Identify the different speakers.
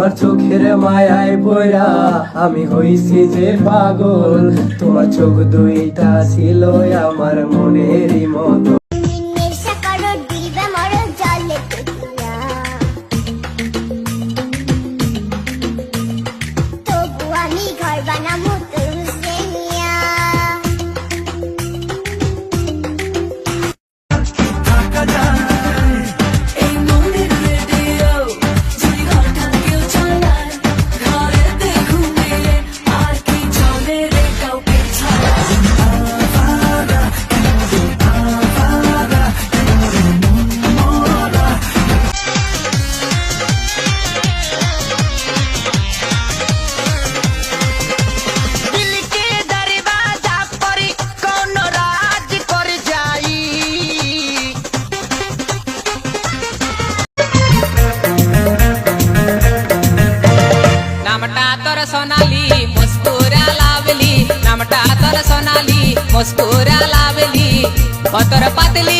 Speaker 1: তোমার চোখের মায়ায় পয়রা আমি হইছি যে পাগল। তোমার চোখ দুইটা ছিল আমার
Speaker 2: মনের
Speaker 3: মতো। সোনালি মুস্কুরা লাভলি নামটা তোর সোনালি মুস্কুরা লাভলি ও পাতলি